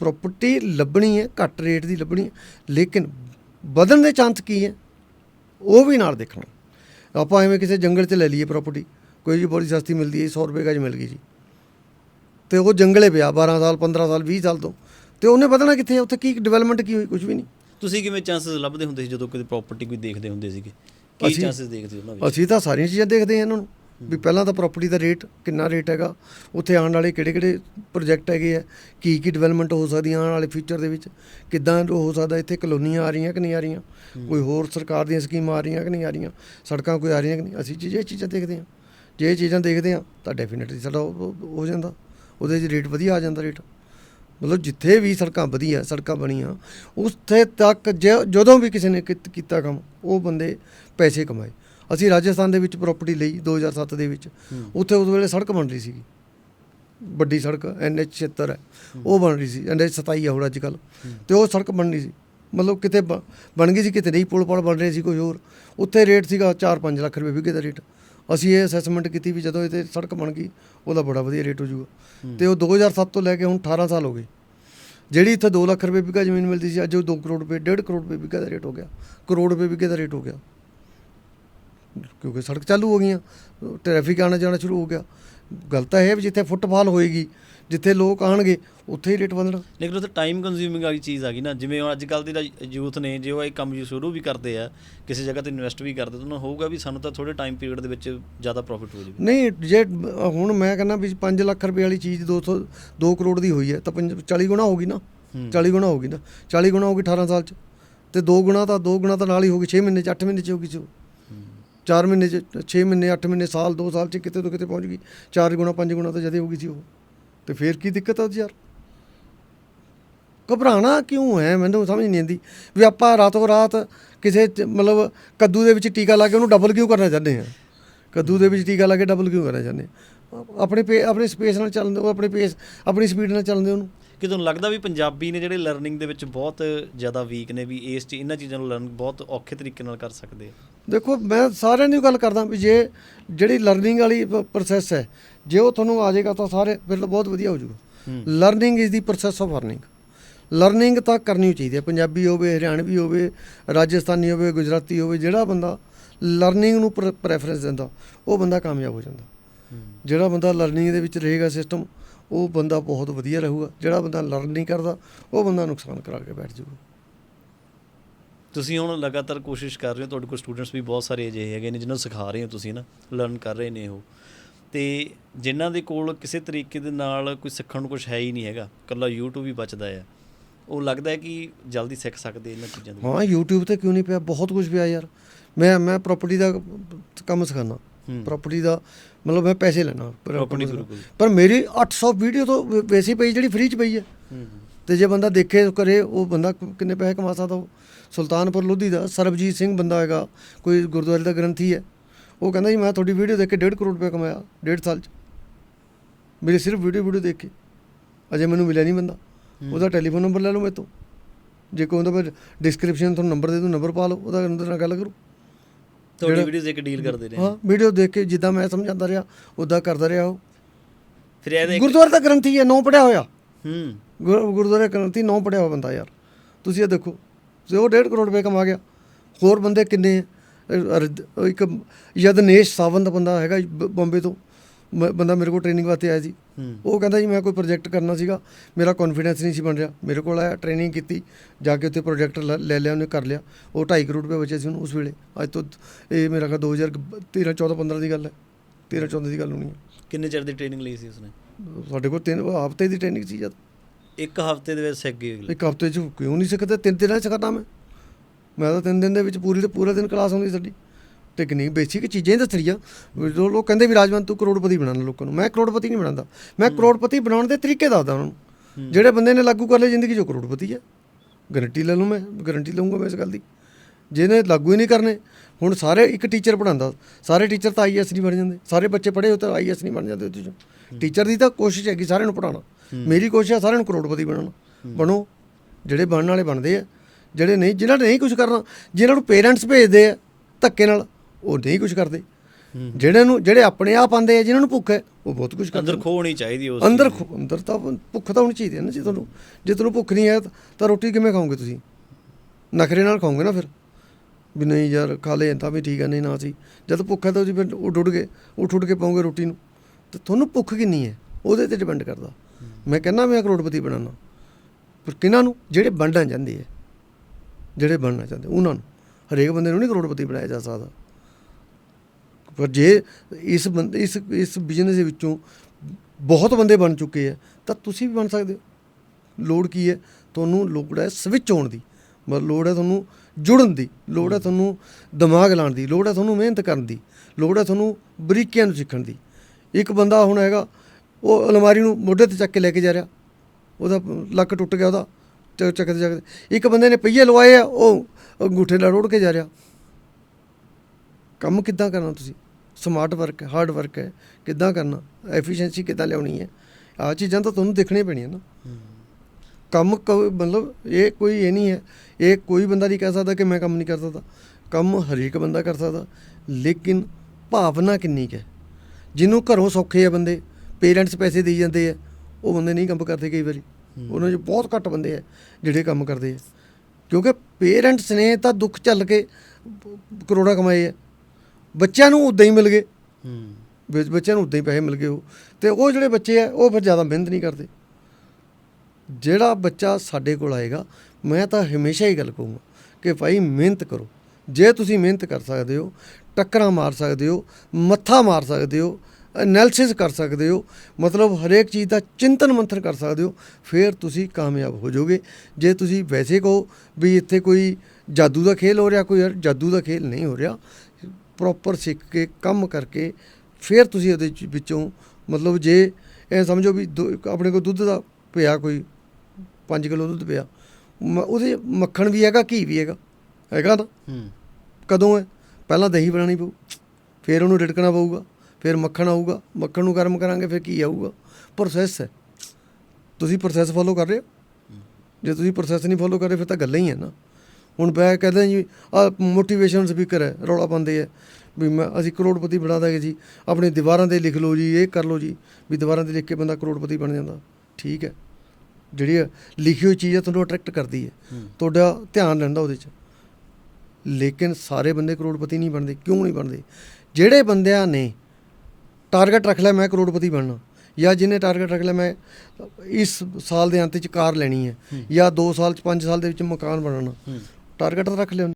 Property ਲੱਭਣੀ ਹੈ ਘੱਟ ਰੇਟ ਦੀ ਲੱਭਣੀ ਹੈ ਲੇਕਿਨ ਵਧਣ ਦੇ ਚਾਂਸ ਕੀ ਹੈ? ਉਹ ਵੀ ਨਾਲ ਦੇਖਣਾ। ਆਪਾਂ ਐਵੇਂ ਕਿਸੇ ਜੰਗਲ 'ਚ ਲੈ ਲਈਏ ਪ੍ਰਾਪਰਟੀ ਕੋਈ ਜੀ ਬੜੀ ਸਸਤੀ ਮਿਲਦੀ ਹੈ 100 ਰੁਪਏ ਗਜ ਮਿਲ ਗਈ ਜੀ। ਤੇ ਉਹ ਜੰਗਲੇ ਪਿਆ 12 ਸਾਲ 15 ਸਾਲ 20 ਸਾਲ ਤੋਂ। ਤੇ ਉਹਨੇ ਵਧਣਾ ਕਿੱਥੇ ਉੱਥੇ ਕੀ ਡਿਵੈਲਪਮੈਂਟ ਕੀ ਹੋਈ? ਕੁਝ ਵੀ ਨਹੀਂ। ਤੁਸੀਂ ਕਿਵੇਂ ਚਾਂਸਸ ਲੱਭਦੇ ਹੁੰਦੇ ਸੀ ਜਦੋਂ ਕੋਈ ਪ੍ਰਾਪਰਟੀ ਕੋਈ ਦੇਖਦੇ ਹੁੰਦੇ ਸੀਗੇ? ਕੀ ਚਾਂਸਸ ਦੇਖਦੇ ਉਹਨਾਂ ਵਿੱਚ? ਅਸੀਂ ਤਾਂ ਸਾਰੀਆਂ ਚੀਜ਼ਾਂ ਦੇਖਦੇ ਹਾਂ ਇਹਨਾਂ ਨੂੰ। ਵੀ ਪਹਿਲਾਂ ਤਾਂ ਪ੍ਰਾਪਰਟੀ ਦਾ ਰੇਟ ਕਿੰਨਾ ਰੇਟ ਹੈਗਾ ਉੱਥੇ ਆਉਣ ਵਾਲੇ ਕਿਹੜੇ ਕਿਹੜੇ ਪ੍ਰੋਜੈਕਟ ਹੈਗੇ ਆ ਕੀ ਕੀ ਡਿਵੈਲਪਮੈਂਟ ਹੋ ਸਕਦੀ ਆਉਣ ਵਾਲੇ ਫਿਊਚਰ ਦੇ ਵਿੱਚ ਕਿੱਦਾਂ ਹੋ ਸਕਦਾ ਇੱਥੇ ਕਲੋਨੀਆਂ ਆ ਰਹੀਆਂ ਕਿ ਨਹੀਂ ਆ ਰਹੀਆਂ ਕੋਈ ਹੋਰ ਸਰਕਾਰ ਦੀਆਂ ਸਕੀਮਾਂ ਆ ਰਹੀਆਂ ਕਿ ਨਹੀਂ ਆ ਰਹੀਆਂ ਸੜਕਾਂ ਕੋਈ ਆ ਰਹੀਆਂ ਕਿ ਨਹੀਂ ਅਸੀਂ ਚੀਜ਼ਾਂ ਚੀਜ਼ਾਂ ਦੇਖਦੇ ਹਾਂ ਜੇ ਇਹ ਚੀਜ਼ਾਂ ਦੇਖਦੇ ਹਾਂ ਤਾਂ ਡੈਫੀਨਿਟਲੀ ਸਾਡਾ ਹੋ ਜਾਂਦਾ ਉਹਦੇ 'ਚ ਰੇਟ ਵਧੀਆ ਆ ਜਾਂਦਾ ਰੇਟ ਮਤਲਬ ਜਿੱਥੇ ਵੀ ਸੜਕਾਂ ਵਧੀਆ ਸੜਕਾਂ ਬਣੀਆਂ ਉੱਥੇ ਤੱਕ ਜਦੋਂ ਵੀ ਕਿਸੇ ਨੇ ਕੀਤਾ ਕੰਮ ਉਹ ਬੰਦੇ ਪੈਸੇ ਕਮਾਏ। ਅਸੀਂ ਰਾਜਸਥਾਨ ਦੇ ਵਿੱਚ ਪ੍ਰਾਪਰਟੀ ਲਈ 2007 ਦੇ ਵਿੱਚ। ਉੱਥੇ ਉਸ ਵੇਲੇ ਸੜਕ ਬਣ ਰਹੀ ਸੀਗੀ ਵੱਡੀ ਸੜਕ ਐਨਐਚ 76 ਹੈ। ਉਹ ਬਣ ਰਹੀ ਸੀ ਐਨਐਚ 27 ਹੈ ਹੁਣ ਅੱਜ ਕੱਲ ਤੇ ਉਹ ਸੜਕ ਬਣ ਰਹੀ ਸੀ। ਮਤਲਬ ਕਿਤੇ ਬਣ ਗਈ ਸੀ ਕਿਤੇ ਨਹੀਂ। ਪੁਲ ਪੜ ਬਣ ਰਹੇ ਸੀ ਕੋਈ ਹੋਰ। ਉੱਥੇ ਰੇਟ ਸੀਗਾ 4-5 ਲੱਖ ਰੁਪਏ ਵਿਗੇ ਦਾ ਰੇਟ ਅਸੀਂ ਇਹ ਅਸੈਸਮੈਂਟ ਕੀਤੀ ਵੀ ਜਦੋਂ ਇਹ ਤੇ ਸੜਕ ਬਣ ਗਈ ਉਹਦਾ ਬੜਾ ਵਧੀਆ ਰੇਟ ਹੋ ਜਾਊਗਾ। ਤੇ ਉਹ 2007 ਤੋਂ ਲੈ ਕੇ ਹੁਣ 18 ਸਾਲ ਹੋ ਗਏ। ਜਿਹੜੀ ਇੱਥੇ 2 ਲੱਖ ਰੁਪਏ ਵਿਗਾ ਜ਼ਮੀਨ ਮਿਲਦੀ ਸੀ ਅੱਜ ਉਹ 2 ਕਰੋੜ ਰੁਪਏ 1.5 ਕਰੋੜ ਰੁਪਏ ਵਿਗਾ ਦਾ ਰੇਟ ਹੋ ਗਿਆ। ਕਰੋੜ ਰੁਪਏ ਵਿਗੇ ਦਾ ਰੇਟ ਹੋ ਗਿਆ। ਕਿਉਂਕਿ ਸੜਕ ਚਾਲੂ ਹੋ ਗਈਆਂ ਟ੍ਰੈਫਿਕ ਆਣਾ ਜਾਣਾ ਸ਼ੁਰੂ ਹੋ ਗਿਆ। ਗੱਲ ਤਾਂ ਇਹ ਹੈ ਵੀ ਜਿੱਥੇ ਫੁੱਟਫਾਲ ਹੋਏਗੀ ਜਿੱਥੇ ਲੋਕ ਆਣਗੇ ਉੱਥੇ ਹੀ ਰੇਟ ਵਧਣਾ। ਲੇਕਿਨ ਉਹ ਤਾਂ ਟਾਈਮ ਕੰਜ਼ਿਊਮਿੰਗ ਵਾਲੀ ਚੀਜ਼ ਆ ਗਈ ਨਾ। ਜਿਵੇਂ ਹੁਣ ਅੱਜ ਕੱਲ ਦੀ ਯੂਥ ਨੇ ਜੇ ਉਹ ਇਹ ਕੰਮ ਜੀ ਸ਼ੁਰੂ ਵੀ ਕਰਦੇ ਆ ਕਿਸੇ ਜਗ੍ਹਾ ਤੇ ਇਨਵੈਸਟ ਵੀ ਕਰਦੇ ਤਾਂ ਉਹਨਾਂ ਹੋਊਗਾ ਵੀ ਸਾਨੂੰ ਤਾਂ ਥੋੜੇ ਟਾਈਮ ਪੀਰੀਅਡ ਦੇ ਵਿੱਚ ਜ਼ਿਆਦਾ ਪ੍ਰੋਫਿਟ ਹੋ ਜਾਵੇ। ਨਹੀਂ ਜੇ ਹੁਣ ਮੈਂ ਕਹਿੰਦਾ ਵੀ 5 ਲੱਖ ਰੁਪਏ ਵਾਲੀ ਚੀਜ਼ 200 2 ਕਰੋੜ ਦੀ ਹੋਈ ਹੈ ਤਾਂ ਪੰਜ- 40 ਗੁਣਾ ਹੋਗੀ ਨਾ। 40 ਗੁਣਾ ਹੋਗੀ ਨਾ। 40 ਗੁਣਾ ਹੋਗੀ 18 ਸਾਲ ਚ। ਤੇ 2 ਗੁਣਾ ਤਾਂ 2 ਗੁਣਾ ਤਾਂ ਨਾਲ ਹੀ ਹੋਗੀ 6 ਮਹੀਨੇ ਚ 8 ਮਹੀਨੇ ਚ ਹੋਗੀ ਸੀ 4 ਮਹੀਨੇ ਚ 6 ਮਹੀਨੇ 8 ਮਹੀਨੇ, ਸਾਲ 2 ਸਾਲ ਚ ਕਿਤੇ ਤੋਂ ਕਿਤੇ ਪਹੁੰਚ ਗਈ। 4 ਗੁਣਾ 5 ਗੁਣਾ ਤਾਂ ਜਦੇ ਹੋ ਗਈ ਸੀ ਉਹ। ਤੇ ਫੇਰ ਕੀ ਦਿੱਕਤ ਆ ਯਾਰ? ਘਬਰਾਣਾ ਕਿਉਂ ਹੈ? ਮੈਨੂੰ ਸਮਝ ਨਹੀਂ ਆਉਂਦੀ। ਵੀ ਆਪਾਂ ਰਾਤੋਂ ਰਾਤ ਕਿਸੇ ਮਤਲਬ ਕੱਦੂ ਦੇ ਵਿੱਚ ਟੀਕਾ ਲਾ ਕੇ ਉਹਨੂੰ ਡਬਲ ਕਿਉਂ ਕਰਨਾ ਚਾਹੁੰਦੇ ਆ? ਕੱਦੂ ਦੇ ਵਿੱਚ ਟੀਕਾ ਲਾ ਕੇ ਡਬਲ ਕਿਉਂ ਕਰਨਾ ਚਾਹੁੰਦੇ ਆ? ਆਪਣੇ ਪੇ, ਆਪਣੇ ਸਪੇਸ ਨਾਲ ਚੱਲਦੇ, ਉਹ ਆਪਣੇ ਪੇਸ ਆਪਣੀ ਸਪੀਡ ਨਾਲ ਚੱਲਦੇ ਉਹਨੂੰ। ਕਿ ਤੁਹਾਨੂੰ ਲੱਗਦਾ ਵੀ ਪੰਜਾਬੀ ਨੇ ਜਿਹੜੇ ਲਰਨਿੰਗ ਦੇ ਵਿੱਚ ਬਹੁਤ ਜ਼ਿਆਦਾ ਵੀਕ ਨੇ ਵੀ ਇਸ ਚ ਇਹਨਾਂ ਚੀਜ਼ਾਂ ਨੂੰ ਲਰਨ ਬਹੁਤ ਔਖੇ ਤਰੀਕੇ ਨਾਲ ਕਰ ਸਕਦੇ ਆ? ਦੇਖੋ ਮੈਂ ਸਾਰਿਆਂ ਦੀ ਗੱਲ ਕਰਦਾ ਵੀ ਜੇ ਜਿਹੜੀ ਲਰਨਿੰਗ ਵਾਲੀ ਪ੍ਰੋਸੈਸ ਹੈ ਜੇ ਉਹ ਤੁਹਾਨੂੰ ਆ ਜਾਏਗਾ ਤਾਂ ਸਾਰੇ ਫਿਰ ਬਹੁਤ ਵਧੀਆ ਹੋ ਜਾਊਗਾ। Learning is the process of earning learning ਤਾਂ ਕਰਨੀ ਚਾਹੀਦੀ ਹੈ ਪੰਜਾਬੀ ਹੋਵੇ ਹਰਿਆਣਵੀ ਹੋਵੇ ਰਾਜਸਥਾਨੀ ਹੋਵੇ ਗੁਜਰਾਤੀ ਹੋਵੇ ਜਿਹੜਾ ਬੰਦਾ ਲਰਨਿੰਗ ਨੂੰ ਪ੍ਰੈਫਰੈਂਸ ਦਿੰਦਾ ਉਹ ਬੰਦਾ ਕਾਮਯਾਬ ਹੋ ਜਾਂਦਾ। ਜਿਹੜਾ ਬੰਦਾ ਲਰਨਿੰਗ ਦੇ ਵਿੱਚ ਰਹੇਗਾ ਸਿਸਟਮ ਉਹ ਬੰਦਾ ਬਹੁਤ ਵਧੀਆ ਰਹੂਗਾ। ਜਿਹੜਾ ਬੰਦਾ ਲਰਨ ਨਹੀਂ ਕਰਦਾ ਉਹ ਬੰਦਾ ਨੁਕਸਾਨ ਕਰਾ ਕੇ ਬੈਠ ਜਾਊਗਾ। ਤੁਸੀਂ ਹੁਣ ਲਗਾਤਾਰ ਕੋਸ਼ਿਸ਼ ਕਰ ਰਹੇ ਹੋ ਤੁਹਾਡੇ ਕੋਲ ਸਟੂਡੈਂਟਸ ਵੀ ਬਹੁਤ ਸਾਰੇ ਅਜਿਹੇ ਹੈਗੇ ਨੇ ਜਿਨ੍ਹਾਂ ਨੂੰ ਸਿਖਾ ਰਹੇ ਹੋ ਤੁਸੀਂ ਨਾ ਲਰਨ ਕਰ ਰਹੇ ਨੇ ਉਹ। ਤੇ ਜਿਨ੍ਹਾਂ ਦੇ ਕੋਲ ਕਿਸੇ ਤਰੀਕੇ ਦੇ ਨਾਲ ਕੋਈ ਸਿੱਖਣ ਨੂੰ ਕੁਝ ਹੈ ਹੀ ਨਹੀਂ ਹੈਗਾ ਕੱਲਾ YouTube ਹੀ ਬਚਦਾ ਹੈ ਉਹ ਲੱਗਦਾ ਹੈ ਕਿ ਜਲਦੀ ਸਿੱਖ ਸਕਦੇ ਇਹਨਾਂ ਚੀਜ਼ਾਂ ਤੋਂ ਹਾਂ YouTube ਤੇ ਕਿਉਂ ਨਹੀਂ ਪਿਆ? ਬਹੁਤ ਕੁਝ ਪਿਆ ਯਾਰ। ਮੈਂ ਮੈਂ ਪ੍ਰਾਪਰਟੀ ਦਾ ਕੰਮ ਸਿਖਾਉਣਾ ਹੂੰ। ਪ੍ਰਾਪਰਟੀ ਦਾ ਮਤਲਬ ਮੈਂ ਪੈਸੇ ਲੈਣਾ। ਬਿਲਕੁਲ। ਪਰ ਮੇਰੀ 800 ਵੀਡੀਓ ਤੋਂ ਵੈਸੇ ਪਈ ਜਿਹੜੀ ਫ੍ਰੀ ਚ ਪਈ ਹੈ। ਤੇ ਜੇ ਬੰਦਾ ਦੇਖੇ ਕਰੇ ਉਹ ਬੰਦਾ ਕਿੰਨੇ ਪੈਸੇ ਕਮਾ ਸਕਦਾ ਉਹ? ਸੁਲਤਾਨਪੁਰ ਲੋਧੀ ਦਾ ਸਰਬਜੀਤ ਸਿੰਘ ਬੰਦਾ ਹੈਗਾ ਕੋਈ ਗੁਰਦੁਆਰੇ ਦਾ ਗ੍ਰੰਥੀ ਹੈ। ਉਹ ਕਹਿੰਦਾ ਜੀ ਮੈਂ ਤੁਹਾਡੀ ਵੀਡੀਓ ਦੇਖ ਕੇ 1.5 ਕਰੋੜ ਰੁਪਏ ਕਮਾਇਆ ਡੇਢ ਸਾਲ ਚ। ਮੇਰੀ ਸਿਰਫ ਵੀਡੀਓ ਵੀਡੀਓ ਦੇਖ ਕੇ। ਅਜੇ ਮੈਨੂੰ ਮਿਲਿਆ ਨਹੀਂ ਬੰਦਾ। ਉਹਦਾ ਟੈਲੀਫੋਨ ਨੰਬਰ ਲੈ ਲਓ ਮੇਰੇ ਤੋਂ। ਜੇ ਕੋਈ ਉਹਦਾ ਡਿਸਕ੍ਰਿਪਸ਼ਨ ਤੁਹਾਨੂੰ ਨੰਬਰ ਦੇ ਦੂੰ ਨੰਬਰ ਪਾ ਲਓ ਉਹਦਾ ਅੰਦਰ ਨਾਲ ਗੱਲ ਕਰੋ। ਤੁਹਾਡੀ ਵੀਡੀਓਜ਼ ਇੱਕ ਡੀਲ ਕਰਦੇ ਨੇ ਹਾਂ ਵੀਡੀਓ ਦੇਖ ਕੇ ਜਿੱਦਾਂ ਮੈਂ ਸਮਝਾਉਂਦਾ ਰਿਹਾ ਉਦਾਂ ਕਰਦਾ ਰਿਹਾ ਉਹ। ਫਿਰ ਇਹਦੇ ਇੱਕ- ਗੁਰਦੁਆਰੇ ਦਾ ਗ੍ਰੰਥੀ ਹੈ ਨੌ ਪੜਿਆ ਹੋਇਆ। ਹੂੰ। ਗੁਰ- ਗੁਰਦੁਆਰੇ ਗ੍ਰੰਥੀ ਨੌ ਪੜਿਆ ਹੋਇਆ ਬੰਦਾ ਯਾਰ। ਤੁਸੀਂ ਇਹ ਦੇਖੋ ਤੇ ਉਹ 1.5 ਕਰੋੜ ਰੁਪਏ ਕਮਾ ਗਿਆ। ਹੋਰ ਬੰਦੇ ਕਿੰਨੇ ਇੱਕ ਯਦਨੇਸ਼ ਸਾਵੰਤ ਬੰਦਾ ਹੈਗਾ ਬੰਬੇ ਤੋਂ। ਬੰਦਾ ਮੇਰੇ ਕੋਲ ਟ੍ਰੇਨਿੰਗ ਵਾਸਤੇ ਆਇਆ ਸੀ। ਉਹ ਕਹਿੰਦਾ ਜੀ ਮੈਂ ਕੋਈ ਪ੍ਰੋਜੈਕਟ ਕਰਨਾ ਸੀਗਾ। ਮੇਰਾ ਕੌਨਫੀਡੈਂਸ ਨਹੀਂ ਸੀ ਬਣ ਰਿਹਾ। ਮੇਰੇ ਕੋਲ ਆਇਆ ਟ੍ਰੇਨਿੰਗ ਕੀਤੀ। ਜਾ ਕੇ ਉੱਥੇ ਪ੍ਰੋਜੈਕਟ ਲੈ ਲਿਆ ਉਹਨੇ ਕਰ ਲਿਆ। ਉਹ 2.5 ਕਰੋੜ ਰੁਪਏ ਬਚੇ ਸੀ ਉਹਨੂੰ ਉਸ ਵੇਲੇ। ਅੱਜ ਤੋਂ ਇਹ ਮੇਰਾ ਖਿਆਲ 2013 14 15 ਦੀ ਗੱਲ ਹੈ। 13 14 ਦੀ ਗੱਲ ਹੋਣੀ ਹੈ। ਕਿੰਨੇ ਚਿਰ ਦੀ ਟ੍ਰੇਨਿੰਗ ਲਈ ਸੀ ਉਸਨੇ? ਸਾਡੇ ਕੋਲ ਤਿੰਨ ਹਫ਼ਤੇ ਦੀ ਟ੍ਰੇਨਿੰਗ ਸੀ ਜਦ। ਇੱਕ ਹਫ਼ਤੇ ਦੇ ਵਿੱਚ ਸਿੱਖ ਗਏ ਇੱਕ ਹਫ਼ਤੇ 'ਚ ਕਿਉਂ ਨਹੀਂ ਸਿੱਖਦੇ? ਤਿੰਨ ਦਿਨਾਂ 'ਚ ਸਿਖਾਤਾ ਮੈਂ। ਮੈਂ ਤਾਂ ਤਿੰਨ ਦਿਨ ਦੇ ਵਿੱਚ ਪੂਰੀ ਤੇ ਪੂਰਾ ਦਿਨ ਕਲਾਸ ਹੁੰਦੀ ਸਾਡੀ। ਟੈਕਨੀਕ ਬੇਸਿਕ ਚੀਜ਼ਾਂ ਹੀ ਦੱਸਣੀਆਂ ਜੋ ਲੋਕ ਕਹਿੰਦੇ ਵੀ ਰਾਜਵੰਤ ਤੂੰ ਕਰੋੜਪਤੀ ਬਣਾਉਣਾ ਲੋਕਾਂ ਨੂੰ। ਮੈਂ ਕਰੋੜਪਤੀ ਨਹੀਂ ਬਣਾਉਂਦਾ। ਮੈਂ ਕਰੋੜਪਤੀ ਬਣਾਉਣ ਦੇ ਤਰੀਕੇ ਦੱਸਦਾ ਉਹਨਾਂ ਨੂੰ। ਜਿਹੜੇ ਬੰਦੇ ਨੇ ਲਾਗੂ ਕਰ ਲਿਆ ਜ਼ਿੰਦਗੀ 'ਚ ਕਰੋੜਪਤੀ ਹੈ ਗਾਰੰਟੀ ਲੈ ਲਊਂ ਮੈਂ ਗਾਰੰਟੀ ਲਊਂਗਾ ਮੈਂ ਇਸ ਗੱਲ ਦੀ। ਜਿਹਨੇ ਲਾਗੂ ਹੀ ਨਹੀਂ ਕਰਨੇ ਹੁਣ ਸਾਰੇ ਇੱਕ ਟੀਚਰ ਪੜਾਉਂਦਾ ਸਾਰੇ ਟੀਚਰ ਤਾਂ ਆਈਐਸ ਨਹੀਂ ਬਣ ਜਾਂਦੇ। ਸਾਰੇ ਬੱਚੇ ਪੜ੍ਹੇ ਹੋ ਤਾਂ ਆਈਐਸ ਨਹੀਂ ਬਣ ਜਾਂਦੇ ਉਹਦੇ ਚੋਂ। ਟੀਚਰ ਦੀ ਤਾਂ ਕੋਸ਼ਿਸ਼ ਹੈਗੀ ਸਾਰਿਆਂ ਨੂੰ ਪੜਾਉਣਾ ਮੇਰੀ ਕੋਸ਼ਿਸ਼ ਹੈ ਸਾਰਿਆਂ ਨੂੰ ਕਰੋੜਪਤੀ ਬਣਾਉਣਾ ਬਣੋ। ਜਿਹੜੇ ਬਣਨ ਵਾਲੇ ਬਣਦੇ ਆ। ਜਿਹੜੇ ਨਹੀਂ ਜਿਨ੍ਹਾਂ ਨੇ ਨਹੀਂ ਕੁਝ ਕਰਨਾ ਜਿਨ੍ਹਾਂ ਨੂੰ ਪੇਰੈਂਟਸ ਭੇਜਦੇ ਆ ਧੱਕੇ ਨਾਲ। ਉਹ ਨਹੀਂ ਕੁਝ ਕਰਦੇ। ਜਿਹੜੇ ਨੂੰ ਜਿਹੜੇ ਆਪਣੇ ਆਪ ਆਂਦੇ ਆ ਜਿਨ੍ਹਾਂ ਨੂੰ ਭੁੱਖ ਹੈ ਉਹ ਬਹੁਤ ਕੁਝ ਕਰਦੇ ਅੰਦਰ। ਖੋ ਹੋਣੀ ਚਾਹੀਦੀ ਉਸ ਅੰਦਰ। ਖੁ- ਅੰਦਰ ਤਾਂ ਭੁੱਖ ਤਾਂ ਹੋਣੀ ਚਾਹੀਦੀ ਹੈ ਨਾ ਜੇ ਤੁਹਾਨੂੰ। ਜੇ ਤੁਹਾਨੂੰ ਭੁੱਖ ਨਹੀਂ ਹੈ ਤਾਂ- ਰੋਟੀ ਕਿਵੇਂ ਖਾਓਗੇ ਤੁਸੀਂ? ਨਖਰੇ ਨਾਲ ਖਾਓਗੇ ਨਾ ਫਿਰ। ਵੀ ਨਹੀਂ ਯਾਰ ਖਾ ਲੈ ਤਾਂ ਵੀ ਠੀਕ ਹੈ ਨਹੀਂ ਨਾ ਸੀ। ਜਦ ਭੁੱਖ ਹੈ ਤਾਂ ਤੁਸੀਂ ਫਿਰ ਉੱਡ ਉੱਡ ਕੇ ਉੱਠ ਉੱਠ ਕੇ ਪਾਓਗੇ ਰੋਟੀ ਨੂੰ। ਤੇ ਤੁਹਾਨੂੰ ਭੁੱਖ ਕਿੰਨੀ ਹੈ? ਉਹਦੇ ਤੇ ਡਿਪੈਂਡ ਕਰਦਾ। ਮੈਂ ਕਹਿੰਦਾ ਮੈਂ ਕਰੋੜਪਤੀ ਬਣਾਉਣਾ। ਪਰ ਕਿਹਨਾਂ ਨੂੰ? ਜਿਹੜੇ ਬਣਨਾ ਚਾਹੁੰਦੇ ਹੈ। ਜਿਹੜੇ ਬਣਨਾ ਚਾਹੁੰਦੇ ਉਹਨਾਂ ਨੂੰ। ਹਰੇਕ ਬੰਦੇ ਨੂੰ ਨਹੀਂ ਕਰੋੜਪਤੀ ਬਣਾਇਆ ਜਾ ਸਕਦਾ। ਪਰ ਜੇ ਇਸ ਬੰਦੇ ਇਸ ਇਸ ਬਿਜ਼ਨਸ ਦੇ ਵਿੱਚੋਂ ਬਹੁਤ ਬੰਦੇ ਬਣ ਚੁੱਕੇ ਆ ਤਾਂ ਤੁਸੀਂ ਵੀ ਬਣ ਸਕਦੇ ਹੋ। ਲੋੜ ਕੀ ਹੈ? ਤੁਹਾਨੂੰ ਲੋੜ ਹੈ ਸਵਿਚ ਹੋਣ ਦੀ। ਮਤਲਬ ਲੋੜ ਹੈ ਤੁਹਾਨੂੰ ਜੁੜਨ ਦੀ। ਲੋੜ ਹੈ ਤੁਹਾਨੂੰ ਦਿਮਾਗ ਲਾਉਣ ਦੀ। ਲੋੜ ਹੈ ਤੁਹਾਨੂੰ ਮਿਹਨਤ ਕਰਨ ਦੀ। ਲੋੜ ਹੈ ਤੁਹਾਨੂੰ ਬਰੀਕੀਆਂ ਨੂੰ ਸਿੱਖਣ ਦੀ। ਇੱਕ ਬੰਦਾ ਹੁਣ ਹੈਗਾ ਉਹ ਅਲਮਾਰੀ ਨੂੰ ਮੋਢੇ ਤੇ ਚੱਕ ਕੇ ਲੈ ਕੇ ਜਾ ਰਿਹਾ। ਉਹਦਾ ਲੱਕ ਟੁੱਟ ਗਿਆ ਉਹਦਾ। ਚੱਕ ਚੱਕਦੇ ਚੱਕਦੇ ਇੱਕ ਬੰਦੇ ਨੇ ਪਹੀਏ ਲਵਾਏ ਆ ਉਹ ਅੰਗੂਠੇ ਨਾਲ ਰੋੜ ਕੇ ਜਾ ਰਿਹਾ। ਕੰਮ ਕਿੱਦਾਂ ਕਰਨਾ ਤੁਸੀਂ? ਸਮਾਰਟ ਵਰਕ ਹੈ ਹਾਰਡ ਵਰਕ ਹੈ ਕਿੱਦਾਂ ਕਰਨਾ ਐਫੀਸ਼ੀਐਂਸੀ ਕਿੱਦਾਂ ਲਿਆਉਣੀ ਹੈ ਆਹ ਚੀਜ਼ਾਂ ਤਾਂ ਤੁਹਾਨੂੰ ਦੇਖਣੀਆਂ ਪੈਣੀਆਂ ਨਾ। ਕੰਮ ਕ- ਮਤਲਬ ਇਹ ਕੋਈ ਇਹ ਨਹੀਂ ਹੈ ਇਹ ਕੋਈ ਬੰਦਾ ਨਹੀਂ ਕਹਿ ਸਕਦਾ ਕਿ ਮੈਂ ਕੰਮ ਨਹੀਂ ਕਰ ਸਕਦਾ। ਕੰਮ ਹਰੇਕ ਬੰਦਾ ਕਰ ਸਕਦਾ ਲੇਕਿਨ ਭਾਵਨਾ ਕਿੰਨੀ ਹੈ? ਜਿਹਨੂੰ ਘਰੋਂ ਸੌਖੇ ਆ ਬੰਦੇ ਪੇਰੈਂਟਸ ਪੈਸੇ ਦੇਈ ਜਾਂਦੇ ਆ ਉਹ ਬੰਦੇ ਨਹੀਂ ਕੰਮ ਕਰਦੇ ਕਈ ਵਾਰੀ। ਉਹਨਾਂ 'ਚ ਬਹੁਤ ਘੱਟ ਬੰਦੇ ਆ ਜਿਹੜੇ ਕੰਮ ਕਰਦੇ ਆ। ਕਿਉਂਕਿ ਪੇਰੈਂਟਸ ਨੇ ਤਾਂ ਦੁੱਖ ਝੱਲ ਕੇ ਕਰੋੜਾਂ ਕਮਾਏ ਆ। ਬੱਚਿਆਂ ਨੂੰ ਉਦਾਂ ਹੀ ਮਿਲ ਗਏ। ਹੂੰ। ਬੱਚਿਆਂ ਨੂੰ ਉਦਾਂ ਹੀ ਪੈਸੇ ਮਿਲ ਗਏ ਉਹ। ਤੇ ਉਹ ਜਿਹੜੇ ਬੱਚੇ ਆ ਉਹ ਫਿਰ ਜ਼ਿਆਦਾ ਮਿਹਨਤ ਨਹੀਂ ਕਰਦੇ। ਜਿਹੜਾ ਬੱਚਾ ਸਾਡੇ ਕੋਲ ਆਏਗਾ ਮੈਂ ਤਾਂ ਹਮੇਸ਼ਾ ਹੀ ਗੱਲ ਕਹੂੰਗਾ ਕਿ ਭਾਈ ਮਿਹਨਤ ਕਰੋ। ਜੇ ਤੁਸੀਂ ਮਿਹਨਤ ਕਰ ਸਕਦੇ ਹੋ ਟੱਕਰਾਂ ਮਾਰ ਸਕਦੇ ਹੋ ਮੱਥਾ ਮਾਰ ਸਕਦੇ ਹੋ ਐਨਾਲਿਸਿਸ ਕਰ ਸਕਦੇ ਹੋ ਮਤਲਬ ਹਰੇਕ ਚੀਜ਼ ਦਾ ਚਿੰਤਨ ਮੰਥਨ ਕਰ ਸਕਦੇ ਹੋ ਫਿਰ ਤੁਸੀਂ ਕਾਮਯਾਬ ਹੋ ਜਾਓਗੇ। ਜੇ ਤੁਸੀਂ ਵੈਸੇ ਕਹੋ ਵੀ ਇੱਥੇ ਕੋਈ ਜਾਦੂ ਦਾ ਖੇਲ ਹੋ ਰਿਹਾ ਕੋਈ ਯਾਰ ਜਾਦੂ ਦਾ ਖੇਲ ਨਹੀਂ ਹੋ ਰਿਹਾ ਪ੍ਰੋਪਰ ਸਿੱਖ ਕੇ ਕੰਮ ਕਰਕੇ ਫਿਰ ਤੁਸੀਂ ਉਹਦੇ ਵਿੱਚੋਂ ਮਤਲਬ ਜੇ ਇਹ ਸਮਝੋ ਵੀ ਆਪਣੇ ਕੋਲ ਦੁੱਧ ਦਾ ਪਿਆ ਕੋਈ 5 ਕਿਲੋ ਦੁੱਧ ਪਿਆ ਉਹਦੇ ਮੱਖਣ ਵੀ ਹੈਗਾ ਘੀ ਵੀ ਹੈਗਾ ਹੈਗਾ ਨਾ ਹੂੰ। ਕਦੋਂ ਹੈ? ਪਹਿਲਾਂ ਦਹੀਂ ਬਣਾਉਣੀ ਪਊ ਫਿਰ ਉਹਨੂੰ ਰਿੜਕਣਾ ਪਊਗਾ ਫਿਰ ਮੱਖਣ ਆਊਗਾ ਮੱਖਣ ਨੂੰ ਗਰਮ ਕਰਾਂਗੇ ਫਿਰ ਕੀ ਆਊਗਾ ਪ੍ਰੋਸੈਸ ਹੈ। ਤੁਸੀਂ ਪ੍ਰੋਸੈਸ ਫੋਲੋ ਕਰ ਰਹੇ ਹੋ? ਜੇ ਤੁਸੀਂ ਪ੍ਰੋਸੈਸ ਨਹੀਂ ਫੋਲੋ ਕਰ ਰਹੇ ਫਿਰ ਤਾਂ ਗੱਲਾਂ ਹੀ ਹੈ ਨਾ। ਹੁਣ ਬੈ ਕਹਿੰਦੇ ਜੀ ਆ ਮੋਟੀਵੇਸ਼ਨ ਸਪੀਕਰ ਹੈ ਰੌਲਾ ਪਾਉਂਦੇ ਆ। ਵੀ ਮੈਂ ਅਸੀਂ ਕਰੋੜਪਤੀ ਬਣਾ ਦਾਂਗੇ ਜੀ। ਆਪਣੇ ਦੀਵਾਰਾਂ ਤੇ ਲਿਖ ਲਓ ਜੀ ਇਹ ਕਰ ਲਓ ਜੀ। ਵੀ ਦੀਵਾਰਾਂ ਤੇ ਲਿਖ ਕੇ ਬੰਦਾ ਕਰੋੜਪਤੀ ਬਣ ਜਾਂਦਾ। ਠੀਕ ਹੈ। ਜਿਹੜੀ ਲਿਖੀ ਹੋਈ ਚੀਜ਼ ਤੁਹਾਨੂੰ ਅਟਰੈਕਟ ਕਰਦੀ ਹੈ। ਤੁਹਾਡਾ ਧਿਆਨ ਰਹਿੰਦਾ ਉਹਦੇ 'ਚ। ਲੇਕਿਨ ਸਾਰੇ ਬੰਦੇ ਕਰੋੜਪਤੀ ਨਹੀਂ ਬਣਦੇ। ਕਿਉਂ ਨਹੀਂ ਬਣਦੇ? ਜਿਹੜੇ ਬੰਦਿਆਂ ਨੇ ਟਾਰਗੇਟ ਰੱਖ ਲਿਆ ਮੈਂ ਕਰੋੜਪਤੀ ਬਣਨਾ। ਜਾਂ ਜਿਹਨੇ ਟਾਰਗੇਟ ਰੱਖ ਲਿਆ ਮੈਂ ਇਸ ਸਾਲ ਦੇ ਅੰਤ 'ਚ ਕਾਰ ਲੈਣੀ ਹੈ। ਜਾਂ 2 ਸਾਲ 'ਚ 5 ਸਾਲ ਦੇ ਵਿੱਚ ਮਕਾਨ ਬਣਾਉਣਾ ਟਾਰਗੇਟ ਤਾਂ ਰੱਖ ਲਿਓ